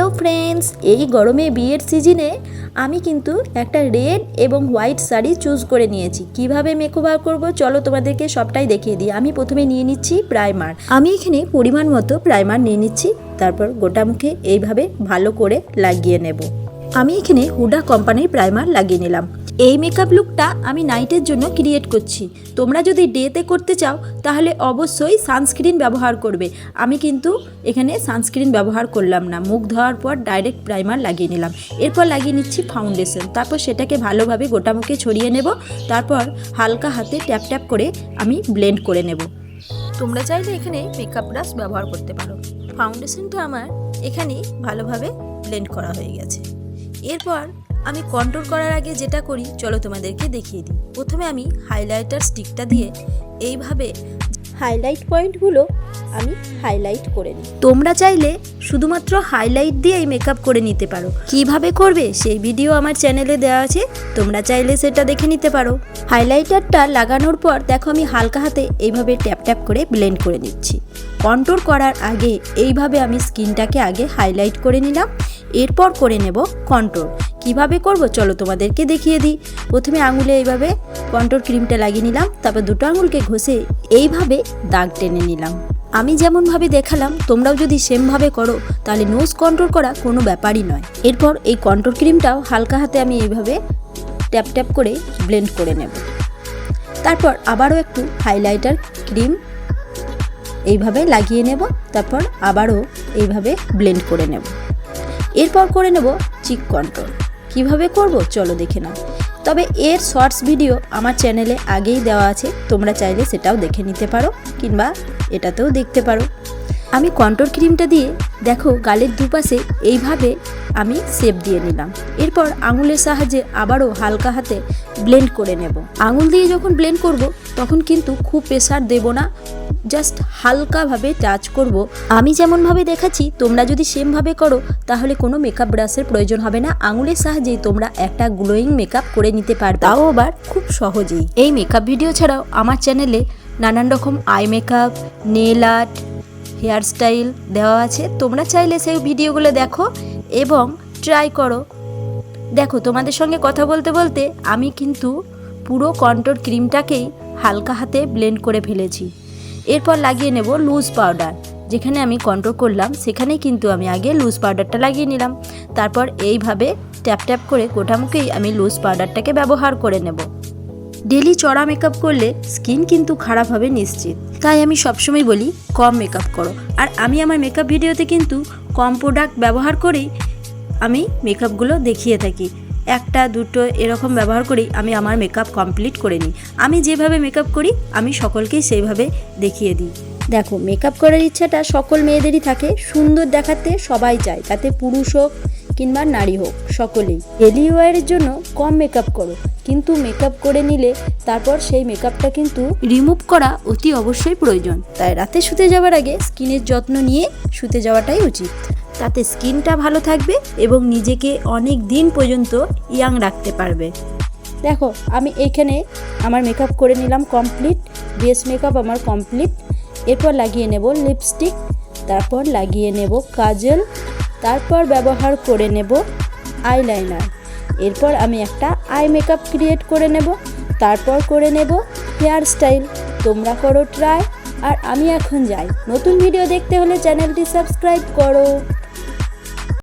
Hello friends, এই গরমে বিয়ের সিজনে আমি কিন্তু একটা রেড এবং হোয়াইট শাড়ি চুজ করে নিয়েছি। কীভাবে মেকওভার করব? চলো তোমাদেরকে সবটাই দেখিয়ে দিই। আমি প্রথমে নিয়ে নিচ্ছি প্রাইমার আমি এখানে পরিমাণ মতো প্রাইমার নিয়ে নিচ্ছি, তারপর গোটা মুখে এইভাবে ভালো করে লাগিয়ে নেব। আমি এখানে হুডা কোম্পানির প্রাইমার লাগিয়ে নিলাম। এই মেকআপ লুকটা আমি নাইটের জন্য ক্রিয়েট করছি। তোমরা যদি ডেতে করতে চাও, তাহলে অবশ্যই সানস্ক্রিন ব্যবহার করবে। আমি কিন্তু এখানে সানস্ক্রিন ব্যবহার করলাম না। মুখ ধোয়ার পর ডাইরেক্ট প্রাইমার লাগিয়ে নিলাম। এরপর লাগিয়ে নিচ্ছি ফাউন্ডেশন তারপর সেটাকে ভালোভাবে গোটা মুখে ছড়িয়ে নেব। তারপর হালকা হাতে ট্যাপ ট্যাপ করে আমি ব্লেন্ড করে নেব। তোমরা চাইলে এখানে মেকআপ ব্রাশ ব্যবহার করতে পারো। ফাউন্ডেশনটা আমার এখানেই ভালোভাবে ব্লেন্ড করা হয়ে গেছে। এরপর আমি কন্ট্রোল করার আগে যেটা করি, চলো তোমাদেরকে দেখিয়ে দিই। প্রথমে আমি হাইলাইটার স্টিকটা দিয়ে এইভাবে হাইলাইট পয়েন্টগুলো আমি হাইলাইট করে নিই। তোমরা চাইলে শুধুমাত্র হাইলাইট দিয়েই মেকআপ করে নিতে পারো। কীভাবে করবে সেই ভিডিও আমার চ্যানেলে দেওয়া আছে, তোমরা চাইলে সেটা দেখে নিতে পারো। হাইলাইটারটা লাগানোর পর দেখো আমি হালকা হাতে এইভাবে ট্যাপ ট্যাপ করে ব্লেন্ড করে নিচ্ছি। কন্ট্রোল করার আগে এইভাবে আমি স্কিনটাকে আগে হাইলাইট করে নিলাম, এরপর করে নেব কন্ট্রোল। কীভাবে করব? চলো তোমাদেরকে দেখিয়ে দিই। প্রথমে আঙুলে এইভাবে কন্ট্রোল ক্রিমটা লাগিয়ে নিলাম, তারপর দুটো আঙুলকে ঘষে এইভাবে দাগ টেনে নিলাম। আমি যেমনভাবে দেখালাম, তোমরাও যদি সেমভাবে করো, তাহলে নোজ কন্ট্রোল করা কোনো ব্যাপারই নয়। এরপর এই কন্ট্রোল ক্রিমটাও হালকা হাতে আমি এইভাবে ট্যাপ ট্যাপ করে ব্লেন্ড করে নেব। তারপর আবারও একটু হাইলাইটার ক্রিম এইভাবে লাগিয়ে নেব, তারপর আবারও এইভাবে ব্লেন্ড করে নেব। এরপর করে নেব চিক কন্ট্রোল কীভাবে করব চলো দেখে নাও। তবে এর শর্টস ভিডিও আমার চ্যানেলে আগেই দেওয়া আছে, তোমরা চাইলে সেটাও দেখে নিতে পারো কিংবা এটাতেও দেখতে পারো। আমি কন্ট্রোল ক্রিমটা দিয়ে দেখো গালের দুপাশে এইভাবে আমি শেপ দিয়ে নিলাম। এরপর আঙুলের সাহায্যে আবারও হালকা হাতে ব্লেন্ড করে নেব। আঙুল দিয়ে যখন ব্লেন্ড করব, তখন কিন্তু খুব প্রেসার দেব না জাস্ট হালকাভাবে টাচ করব। আমি যেমনভাবে দেখাচ্ছি, তোমরা যদি সেমভাবে করো, তাহলে কোনো মেকআপ ব্রাশের প্রয়োজন হবে না। আঙুলের সাহায্যেই তোমরা একটা গ্লোয়িং মেকআপ করে নিতে পারবে। তাও আবার খুব সহজেই। এই মেকআপ ভিডিও ছাড়াও আমার চ্যানেলে নানান রকম eye makeup nail art hair style দেওয়া আছে। তোমরা চাইলে সেই ভিডিওগুলো দেখো এবং ট্রাই করো। দেখো, তোমাদের সঙ্গে কথা বলতে বলতে আমি কিন্তু পুরো কন্ট্রোল ক্রিমটাকেই হালকা হাতে ব্লেন্ড করে ফেলেছি। এরপর লাগিয়ে নেব লুজ পাউডার যেখানে আমি কন্ট্রোল করলাম, সেখানেই কিন্তু আমি আগে লুজ পাউডারটা লাগিয়ে নিলাম। তারপর এইভাবে ট্যাপ ট্যাপ করে গোটা মুখেই আমি লুজ পাউডারটাকে ব্যবহার করে নেব। ডেলি চড়া মেকআপ করলে স্কিন কিন্তু খারাপ হবে নিশ্চিত। তাই আমি সবসময় বলি, কম মেকআপ করো। আর আমি আমার মেকআপ ভিডিওতে কিন্তু কম প্রোডাক্ট ব্যবহার করেই আমি মেকআপগুলো দেখিয়ে থাকি। একটা, দুটো এরকম ব্যবহার করেই আমি আমার মেকআপ কমপ্লিট করে নিই। আমি যেভাবে মেকআপ করি, আমি সকলকেই সেইভাবে দেখিয়ে দিই। দেখো, মেকআপ করার ইচ্ছাটা সকল মেয়েদেরই থাকে। সুন্দর দেখাতে সবাই চায় তাতে পুরুষ হোক কিংবা নারী হোক, সকলেই। ডেলি ওয়ারের জন্য কম মেকআপ করো, কিন্তু মেকআপ করে নিলে তারপর সেই মেকআপটা কিন্তু রিমুভ করা অতি অবশ্যই প্রয়োজন। তাই রাতে শুতে যাওয়ার আগে স্কিনের যত্ন নিয়ে শুতে যাওয়াটাই উচিত। তাতে স্কিনটা ভালো থাকবে এবং নিজেকে অনেক দিন পর্যন্ত ইয়াং রাখতে পারবে। দেখো, আমি এখানে আমার মেকআপ করে নিলাম কমপ্লিট বেস মেকআপ আমার কমপ্লিট এরপর লাগিয়ে নেব লিপস্টিক তারপর লাগিয়ে নেব কাজল। তারপর ব্যবহার করে নেব আইলাইনার এরপর আমি একটা আই মেকআপ ক্রিয়েট করে নেব, তারপর করে নেব হেয়ার স্টাইল তোমরা করো ট্রাই আর আমি এখন যাই। নতুন ভিডিও দেখতে হলে চ্যানেলটি সাবস্ক্রাইব করো।